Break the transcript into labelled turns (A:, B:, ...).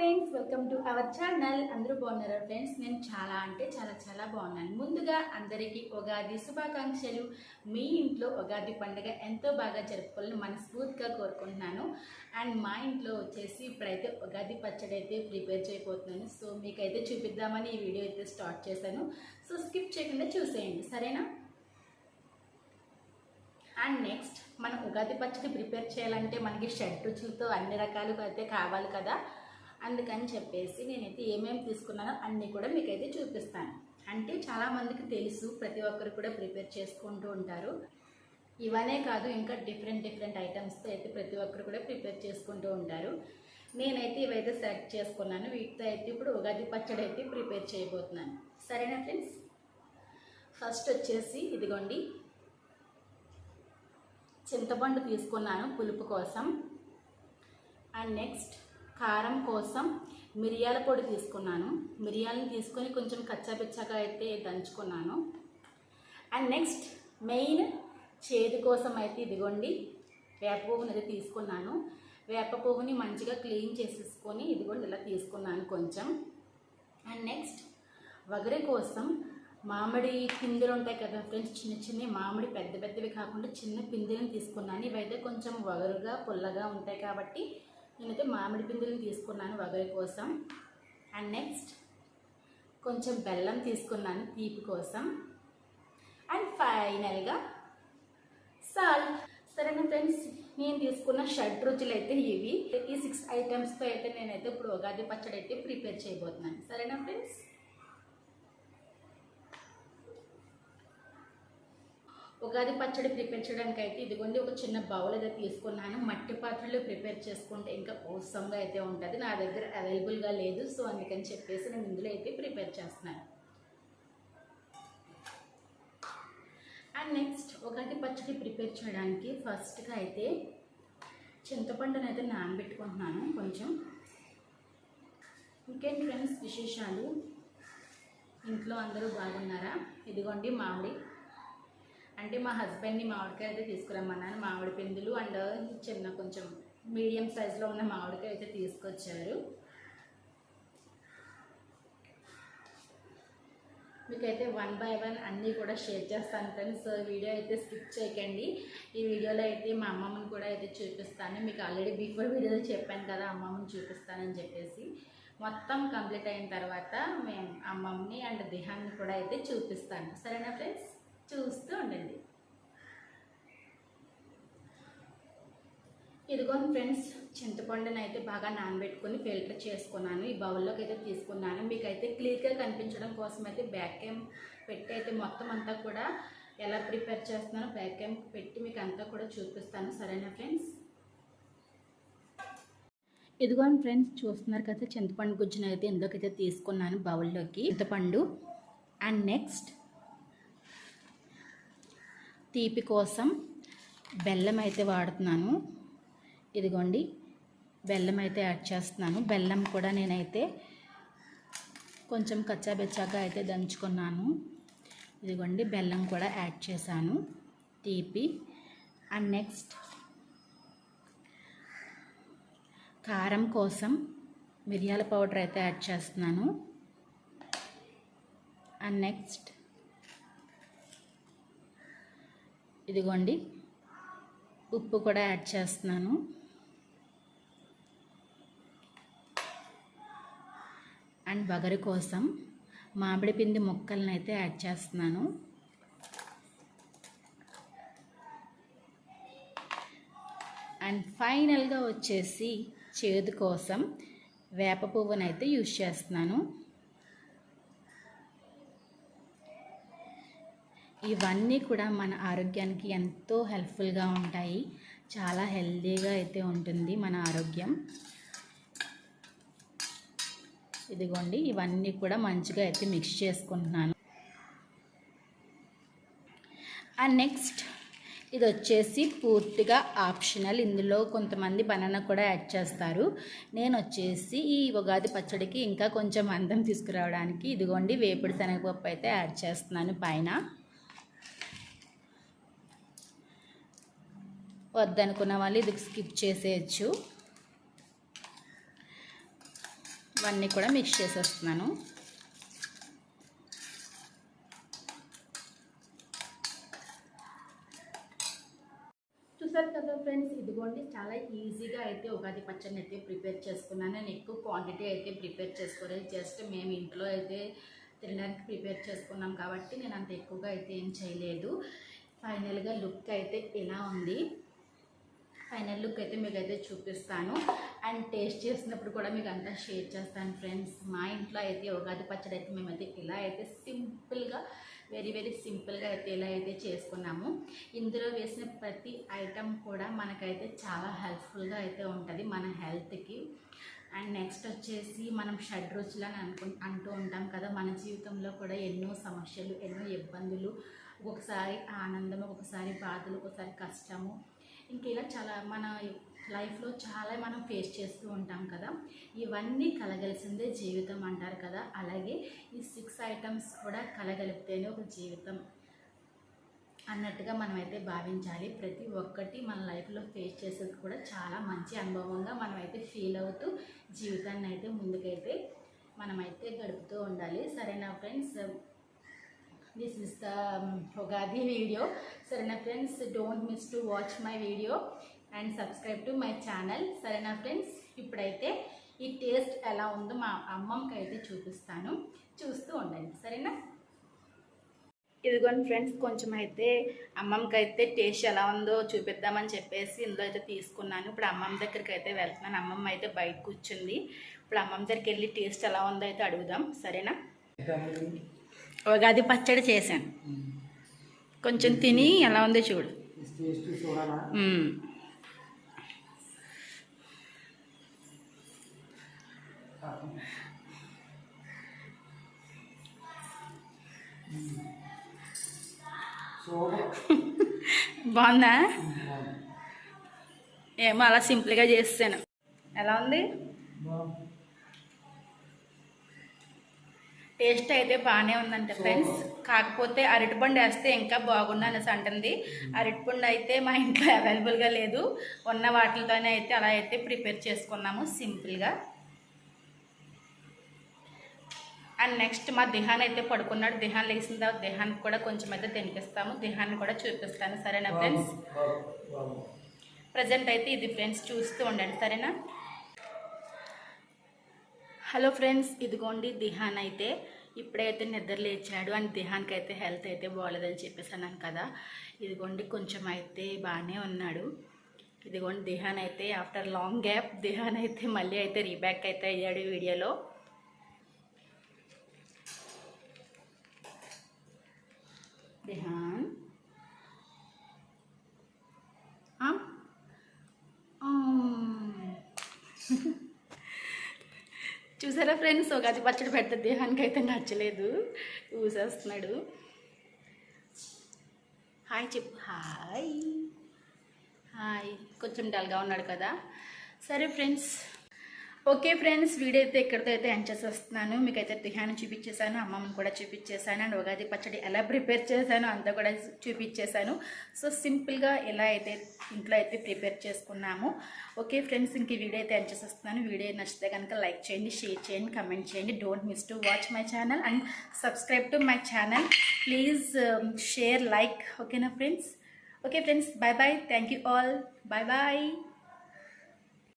A: Friends welcome to our channel. అందరూ బాగున్నారా friends? నేను చాలా అంటే చాలా చాలా బాగున్నాను. ముందుగా అందరికీ ఉగాది శుభాకాంక్షలు. మీ ఇంట్లో ఉగాది పండుగ ఎంతో బాగా జరుపుకోవాలని మనస్ఫూర్తిగా కోరుకుంటున్నాను. అండ్ మా ఇంట్లో వచ్చేసి ఇప్పుడైతే ఉగాది పచ్చడి అయితే ప్రిపేర్ చేయబోతున్నాను. సో మీకైతే చూపిద్దామని ఈ వీడియో అయితే స్టార్ట్ చేశాను. సో స్కిప్ చేయకుండా చూసేయండి. సరేనా? అండ్ నెక్స్ట్ మనం ఉగాది పచ్చడి ప్రిపేర్ చేయాలంటే మనకి షడ్ రుచులతో అన్ని రకాలుగా అయితే కావాలి కదా. అందుకని చెప్పేసి నేనైతే ఏమేమి తీసుకున్నానో అన్నీ కూడా మీకైతే చూపిస్తాను. అంటే చాలామందికి తెలుసు ప్రతి ఒక్కరు కూడా ప్రిపేర్ చేసుకుంటూ ఉంటారు. ఇవనే కాదు ఇంకా డిఫరెంట్ డిఫరెంట్ ఐటమ్స్తో అయితే ప్రతి ఒక్కరు కూడా ప్రిపేర్ చేసుకుంటూ ఉంటారు. నేనైతే ఇవైతే సెలెక్ట్ చేసుకున్నాను. వీటితో అయితే ఇప్పుడు ఉగాది పచ్చడి అయితే ప్రిపేర్ చేయబోతున్నాను. సరేనా ఫ్రెండ్స్? ఫస్ట్ వచ్చేసి ఇదిగోండి. చింతపండు తీసుకున్నాను పులుపు కోసం. అండ్ నెక్స్ట్ కారం కోసం మిరియాల పొడి తీసుకున్నాను. మిరియాలను తీసుకొని కొంచెం కచ్చాపిచ్చాగా అయితే దంచుకున్నాను. అండ్ నెక్స్ట్ మెయిన్ చేదు కోసం అయితే ఇదిగోండి వేప పువ్వుని అయితే తీసుకున్నాను. వేప పువ్వుని మంచిగా క్లీన్ చేసేసుకొని ఇదిగోండి ఇలా తీసుకున్నాను కొంచెం. అండ్ నెక్స్ట్ వగరి కోసం మామిడి పిందెలు ఉంటాయి కదా ఫ్రెండ్స్ చిన్న చిన్న మామిడి పెద్ద పెద్దవి కాకుండా చిన్న పిందెలను తీసుకున్నాను. ఇవైతే కొంచెం వగరుగా పుల్లగా ఉంటాయి కాబట్టి నేనైతే మామిడి పిందెలను తీసుకున్నాను వగరి కోసం. అండ్ నెక్స్ట్ కొంచెం బెల్లం తీసుకున్నాను తీపి కోసం. అండ్ ఫైనల్గా సాల్ట్. సరేనా ఫ్రెండ్స్ నేను తీసుకున్న షడ్ రుచులు అయితే ఇవి. ఈ సిక్స్ ఐటమ్స్తో అయితే నేనైతే ఇప్పుడు ఉగాది పచ్చడి అయితే ప్రిపేర్ చేయబోతున్నాను. సరేనా ఫ్రెండ్స్? ఉగాది పచ్చడి ప్రిపేర్ చేయడానికి అయితే ఇదిగోండి ఒక చిన్న బౌల్ అయితే తీసుకున్నాను. మట్టి పాత్రలో ప్రిపేర్ చేసుకుంటే ఇంకా అవసరంగా అయితే ఉంటుంది. నా దగ్గర అవైలబుల్గా లేదు సో అందుకని చెప్పేసి నేను ఇందులో అయితే ప్రిపేర్ చేస్తున్నాను. అండ్ నెక్స్ట్ ఉగాది పచ్చడి ప్రిపేర్ చేయడానికి ఫస్ట్గా అయితే చింతపండును అయితే నానబెట్టుకుంటున్నాను కొంచెం. ఇంకేంటి ఫ్రెండ్స్ విశేషాలు? ఇంట్లో అందరూ బాగున్నారా? ఇదిగోండి మామిడి అంటే మా హస్బెండ్ని మామిడికాయ అయితే తీసుకురమ్మన్నాను. మామిడి పిందులు అండ్ చిన్న కొంచెం మీడియం సైజులో ఉన్న మామిడికాయ అయితే తీసుకొచ్చారు. మీకైతే వన్ బై వన్ అన్నీ కూడా షేర్ చేస్తాను ఫ్రెండ్స్. వీడియో అయితే స్కిప్ చేయకండి. ఈ వీడియోలో అయితే మా అమ్మమ్మని కూడా అయితే చూపిస్తాను. మీకు ఆల్రెడీ బిఫోర్ వీడియోలో చెప్పాను కదా అమ్మమ్మని చూపిస్తానని చెప్పేసి. మొత్తం కంప్లీట్ అయిన తర్వాత మేము అమ్మమ్మని అండ్ దేహాన్ని కూడా అయితే చూపిస్తాను. సరేనా ఫ్రెండ్స్? చూస్తూ ఉండండి. ఇదిగోండి ఫ్రెండ్స్ చింతపండుని అయితే బాగా నానబెట్టుకొని ఫిల్టర్ చేసుకున్నాను. ఈ బౌల్లోకి అయితే తీసుకున్నాను. మీకు అయితే క్లియర్గా కనిపించడం కోసం అయితే బ్యాక్ క్యామ్ పెట్టి అయితే మొత్తం అంతా కూడా ఎలా ప్రిపేర్ చేస్తున్నానో బ్యాక్ క్యామ్ పెట్టి మీకు అంతా కూడా చూపిస్తాను. సరేనా ఫ్రెండ్స్? ఇదిగోండి ఫ్రెండ్స్ చూస్తున్నారు కదా చింతపండు గుజ్జును అయితే తీసుకున్నాను బౌల్లోకి. చింతపండు. అండ్ నెక్స్ట్ తీపి కోసం బెల్లం అయితే వాడుతున్నాను. ఇదిగోండి బెల్లం అయితే యాడ్ చేస్తున్నాను. బెల్లం కూడా నేనైతే కొంచెం కచ్చాబెచ్చాగా అయితే దంచుకున్నాను. ఇదిగోండి బెల్లం కూడా యాడ్ చేశాను. తీపి. అండ్ నెక్స్ట్ కారం కోసం మిరియాల పౌడర్ అయితే యాడ్ చేస్తున్నాను. అండ్ నెక్స్ట్ ఇదిగోండి. ఉప్పు కూడా యాడ్ చేస్తున్నాను. అండ్ వగరు కోసం మామిడి పిండి ముక్కలను అయితే యాడ్ చేస్తున్నాను. అండ్ ఫైనల్గా వచ్చేసి చేదు కోసం వేప పువ్వునైతే యూజ్ చేస్తున్నాను. ఇవన్నీ కూడా మన ఆరోగ్యానికి ఎంతో హెల్ప్ఫుల్గా ఉంటాయి. చాలా హెల్తీగా అయితే ఉంటుంది మన ఆరోగ్యం. ఇదిగోండి ఇవన్నీ కూడా మంచిగా అయితే మిక్స్ చేసుకుంటున్నాను. అండ్ నెక్స్ట్ ఇది వచ్చేసి పూర్తిగా ఆప్షనల్. ఇందులో కొంతమంది బనానా కూడా యాడ్ చేస్తారు. నేను వచ్చేసి ఈ ఉగాది పచ్చడికి ఇంకా కొంచెం అందం తీసుకురావడానికి ఇదిగోండి వేపుడు శనగపప్పు అయితే యాడ్ చేస్తున్నాను పైన. వద్దనుకున్న వాళ్ళు ఇది స్కిప్ చేసేయచ్చు. ఇవన్నీ కూడా మిక్స్ చేసేస్తున్నాను. చూసారు కదా ఫ్రెండ్స్ ఇదిగోండి చాలా ఈజీగా అయితే ఉగాది పచ్చడిని అయితే ప్రిపేర్ చేసుకున్నాను. నేను ఎక్కువ క్వాంటిటీ అయితే ప్రిపేర్ చేసుకోలేదు. జస్ట్ మేము ఇంట్లో అయితే తినడానికి ప్రిపేర్ చేసుకున్నాం కాబట్టి నేను అంత ఎక్కువగా అయితే ఏం చేయలేదు. ఫైనల్గా లుక్ అయితే ఇలా ఉంది. ఫైనల్ లుక్ అయితే మీకు అయితే చూపిస్తాను. అండ్ టేస్ట్ చేసినప్పుడు కూడా మీకు అంతా షేర్ చేస్తాను ఫ్రెండ్స్. మా ఇంట్లో అయితే ఉగాది పచ్చడి అయితే మేమైతే ఇలా అయితే సింపుల్గా వెరీ వెరీ సింపుల్గా అయితే ఇలా అయితే చేసుకున్నాము. ఇందులో వేసిన ప్రతి ఐటెం కూడా మనకైతే చాలా హెల్ప్ఫుల్గా అయితే ఉంటుంది మన హెల్త్కి. అండ్ నెక్స్ట్ వచ్చేసి మనం షడ్ రుచులు అని అనుకు అంటూ ఉంటాం కదా మన జీవితంలో కూడా ఎన్నో సమస్యలు ఎన్నో ఇబ్బందులు ఒక్కొక్కసారి ఆనందం ఒక్కొక్కసారి బాధలు ఒక్కొక్కసారి కష్టము ఇంక ఇలా చాలా మన లైఫ్లో చాలా మనం ఫేస్ చేస్తూ ఉంటాం కదా. ఇవన్నీ కలగలిసిందే జీవితం అంటారు కదా. అలాగే ఈ సిక్స్ ఐటమ్స్ కూడా కలగలిపితేనే ఒక జీవితం అన్నట్టుగా మనమైతే భావించాలి. ప్రతి ఒక్కటి మన లైఫ్లో ఫేస్ చేసేది కూడా చాలా మంచి అనుభవంగా మనమైతే ఫీల్ అవుతూ జీవితాన్ని అయితే ముందుకైతే మనమైతే గడుపుతూ ఉండాలి. సరేనా friends? This is the Ugadi video సరేనా friends don't miss to watch my video and subscribe to my channel సరేనా ఫ్రెండ్స్ ఇప్పుడైతే ఈ టేస్ట్ ఎలా ఉందో మా అమ్మమ్మకి అయితే చూపిస్తాను. చూస్తూ ఉండండి. సరేనా ఇదిగోండి ఫ్రెండ్స్ కొంచెం అయితే అమ్మమ్మకి అయితే టేస్ట్ ఎలా ఉందో చూపిద్దామని చెప్పేసి ఇందులో అయితే తీసుకున్నాను. ఇప్పుడు అమ్మమ్మ దగ్గరికి అయితే వెళ్తున్నాను. అమ్మమ్మ అయితే బయట కూర్చుంది. ఇప్పుడు అమ్మమ్మ దగ్గరికి వెళ్ళి టేస్ట్ ఎలా ఉందో అయితే అడుగుదాం. సరేనా ఉగాది పచ్చడి చేశాను. కొంచెం తిని ఎలా ఉందో చూడు. బాగుందా. ఏమో అలా సింపుల్గా చేస్తాను. ఎలా ఉంది? టేస్ట్ అయితే బాగానే ఉందంట ఫ్రెండ్స్. కాకపోతే అరటిపండు వేస్తే ఇంకా బాగుండు అనేసి అంటుంది. అరటిపండు అయితే మా ఇంట్లో అవైలబుల్గా లేదు. ఉన్న వాటితోనే అయితే అలా అయితే ప్రిపేర్ చేసుకున్నాము సింపుల్గా. అండ్ నెక్స్ట్ మా దిహాన్ అయితే పడుకున్నాడు. దిహాన్ లేచిన తర్వాత దిహాన్కి కూడా కొంచెం అయితే తినిపిస్తాము. దిహాన్ని కూడా చూపిస్తాను. సరేనా ఫ్రెండ్స్? ప్రజెంట్ అయితే ఇది ఫ్రెండ్స్ చూస్తూ ఉండండి. సరేనా? హలో ఫ్రెండ్స్ ఇదిగోండి దిహాన్ అయితే. ఇప్పుడైతే నిద్ర లేచాడు అండ్ దిహాన్కి అయితే హెల్త్ అయితే బాగోలేదని చెప్పేసి అన్నాను కదా. ఇదిగోండి కొంచెం అయితే బాగానే ఉన్నాడు. ఇదిగోండి దిహాన్ అయితే ఆఫ్టర్ లాంగ్ గ్యాప్ దిహాన్ అయితే మళ్ళీ అయితే రీబ్యాక్ అయితే అయ్యాడు వీడియోలో. దిహాన్. చూసారా ఫ్రెండ్స్ ఉగాది పచ్చడి పెడితే దేహానికి అయితే నచ్చలేదు. ఊసేస్తున్నాడు. హాయ్ చెప్పు. హాయ్ హాయ్ కొంచెం డల్గా ఉన్నాడు కదా. సరే ఫ్రెండ్స్ ఓకే ఫ్రెండ్స్ వీడియో అయితే ఇక్కడితో అయితే ఎండ్ చేసేస్తున్నాను. మీకైతే తిహాన్ని చూపించేశాను అమ్మమ్మని కూడా చూపించేశాను అండ్ ఉగాది పచ్చడి ఎలా ప్రిపేర్ చేశాను అంతా కూడా చూపించేశాను. సో సింపుల్గా ఎలా అయితే ఇంట్లో అయితే ప్రిపేర్ చేసుకున్నాము. ఓకే ఫ్రెండ్స్ ఇంక వీడియో అయితే ఎండ్ చేసేస్తున్నాను. వీడియో నచ్చితే కనుక లైక్ చేయండి షేర్ చేయండి కమెంట్ చేయండి. Don't miss to watch my channel and subscribe to my channel please share like ఓకేనా friends? Okay friends bye bye thank you all bye bye